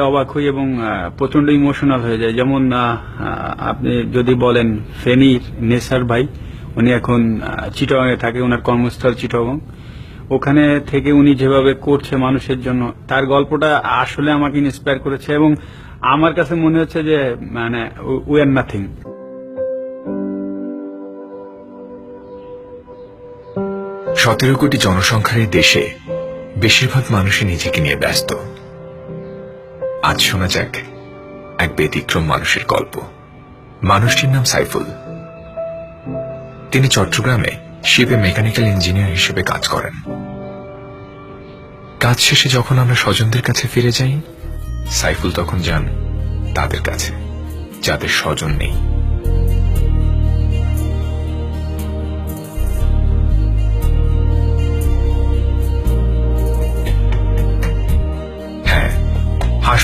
অবাক হই এবং প্রচণ্ড ইমোশনাল হয়ে যায় যেমন আপনি যদি বলেন ফেনীর নেসার ভাই, উনি এখন চিটগাং এ থাকে ওনার কর্মস্থল চিটগাং। ওখানে থেকে উনি যেভাবে করছে মানুষের জন্য, তার গল্পটা আসলে আমাকে ইন্সপায়ার করেছে এবং আমার কাছে মনে হচ্ছে যে মানে উই আর নাথিং সতেরো কোটি জনসংখ্যার দেশে বেশিরভাগ মানুষই নিজেকে নিয়ে ব্যস্ত। আজ শোনা যাক এক ব্যতিক্রম মানুষের গল্প। মানুষটির নাম সাইফুল। তিনি চট্টগ্রামে শিপে মেকানিক্যাল ইঞ্জিনিয়ার হিসেবে কাজ করেন। কাজ শেষে যখন আমরা স্বজনদের কাছে ফিরে যাই, সাইফুল তখন যান তাদের কাছে, যাদের স্বজন নেই।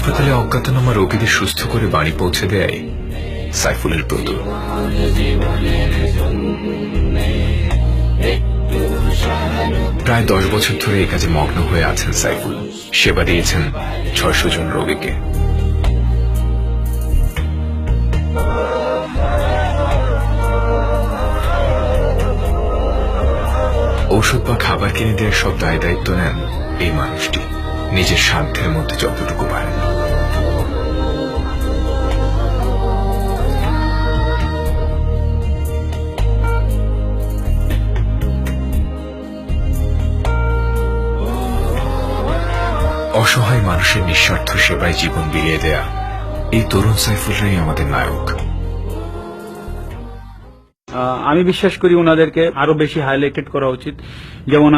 হাসপাতালে অজ্ঞাতনামা রোগীদের সুস্থ করে বাড়ি পৌঁছে দেয় সাইফুলের ব্রত। প্রায় দশ বছর ধরে এই কাজে মগ্ন হয়ে আছেন সাইফুল। সেবা দিয়েছেন ছয়শো জন রোগীকে। ঔষধ বা খাবার কিনে দেওয়ার সব দায় দায়িত্ব নেন এই মানুষটি। নিজের সাধ্যের মধ্যে যতটুকু পারেন। অসহায় মানুষের নিঃস্বার্থ সেবায় জীবন বিলিয়ে দেয়া এই তরুণ সাইফুলরাই আমাদের নায়ক। আমি বিশ্বাস করি ওনাদেরকে আরও বেশি হাইলাইটেড করা উচিত। যেমন